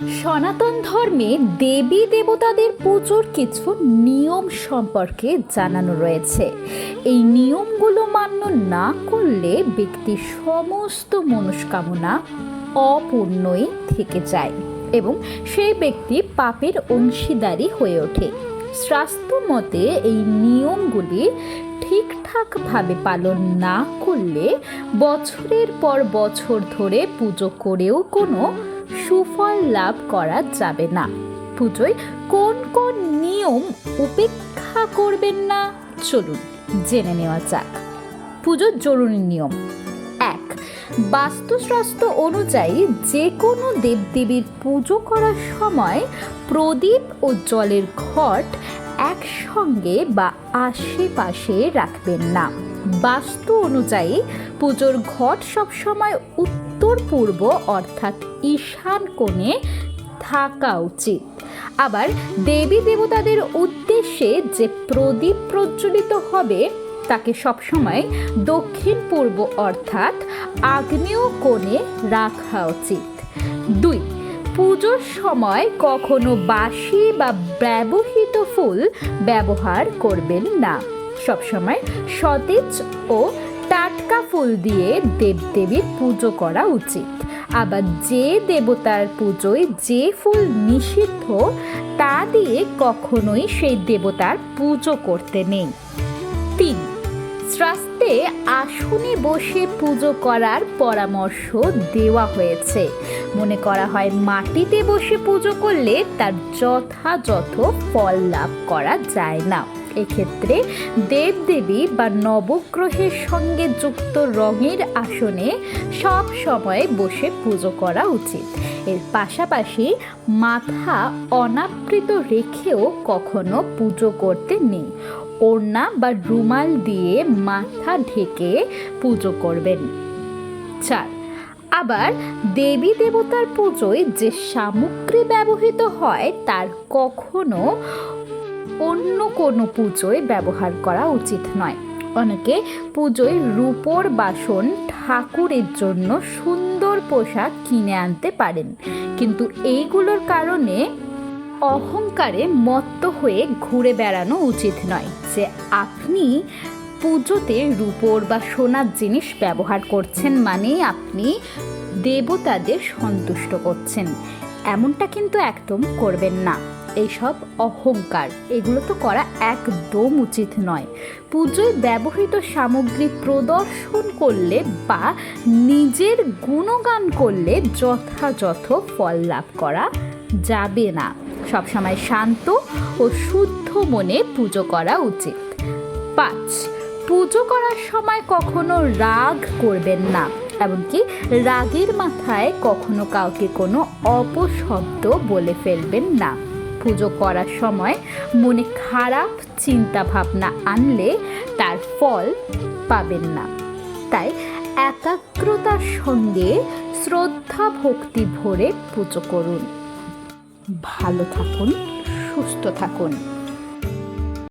সনাতন ধর্মে দেবী দেবতাদের পুজোর কিছু নিয়ম সম্পর্কে জানানো রয়েছে। এই নিয়মগুলো মান্য না করলে ব্যক্তির সমস্ত মনস্কামনা অপূর্ণই থেকে যায় এবং সেই ব্যক্তি পাপের অংশীদারি হয়ে ওঠে। স্বাস্থ্য মতে এই নিয়মগুলি ঠিকঠাকভাবে পালন না করলে বছরের পর বছর ধরে পুজো করেও কোনো সুফল লাভ করা যাবে না। পুজোয় কোন কোন নিয়ম উপেক্ষা করবেন না? চলুন, জেনে নেওয়া যাক। পুজোর জরুরি নিয়ম। এক বাস্তুশাস্ত্র অনুযায়ী যে কোনো দেবদেবীর পুজো করার সময় প্রদীপ ও জলের ঘট একসঙ্গে বা আশেপাশে রাখবেন না। বাস্তু অনুযায়ী পুজোর ঘট সবসময় উত্তর পূর্ব অর্থাৎ ঈশান কোণে থাকা উচিত। আবার দেবী দেবতাদের উদ্দেশ্যে যে প্রদীপ প্রজ্বলিত হবে, তাকে সবসময় দক্ষিণ পূর্ব অর্থাৎ আগ্নেয় কোণে রাখা উচিত। দুই, পুজোর সময় কখনো বাসি বা ব্যবহৃত ফুল ব্যবহার করবেন না। সবসময় সতেজ ও টাটকা ফুল দিয়ে দেবদেবীর পুজো করা উচিত। আবার যে দেবতার পুজোয় যে ফুল নিষিদ্ধ, তা দিয়ে কখনোই সেই দেবতার পুজো করতে নেই। তিন শ্রাস্তে আসনে বসে পুজো করার পরামর্শ দেওয়া হয়েছে। মনে করা হয় মাটিতে বসে পুজো করলে তার যথাযথ ফল লাভ করা যায় না। এক্ষেত্রে দেবদেবী বা নবগ্রহের সঙ্গে যুক্ত রঙের আসনে সব সময় বসে পুজো করা উচিত। এর পাশাপাশি মাথা অনাবৃত রেখেও কখনো পুজো করতে নেই। ওড়না বা রুমাল দিয়ে মাথা ঢেকে পুজো করবেন। চার, আবার দেবী দেবতার পুজোয় যে সামগ্রী ব্যবহৃত হয় তার কখনো অন্য কোনো পুজোয় ব্যবহার করা উচিত নয়। অনেকে পুজোয় রূপোর বাসন ঠাকুরের জন্য সুন্দর পোশাক কিনে আনতে পারেন। কিন্তু এইগুলোর কারণে অহংকারে মত্ত হয়ে ঘুরে বেড়ানো উচিত নয় যে আপনি পুজোতে রূপোর বা সোনার জিনিস ব্যবহার করছেন মানে আপনি দেবতাদের সন্তুষ্ট করছেন। এমনটা কিন্তু একদম করবেন না। এইসব অহংকার, এগুলো তো করা একদম উচিত নয়। পুজোয় ব্যবহৃত সামগ্রী প্রদর্শন করলে বা নিজের গুণগান করলে যথাযথ ফল লাভ করা যাবে না। সবসময় শান্ত ও শুদ্ধ মনে পুজো করা উচিত। পাঁচ, পুজো করার সময় কখনো রাগ করবেন না, এমনকি রাগের মাথায় কখনো কাউকে কোনো অপশব্দ বলে ফেলবেন না। পুজো করার সময় মনে খারাপ চিন্তা ভাবনা আনলে তার ফল পাবেন না। তাই একাগ্রতার সঙ্গে শ্রদ্ধা ভক্তি ভরে পুজো করুন। ভালো থাকুন, সুস্থ থাকুন।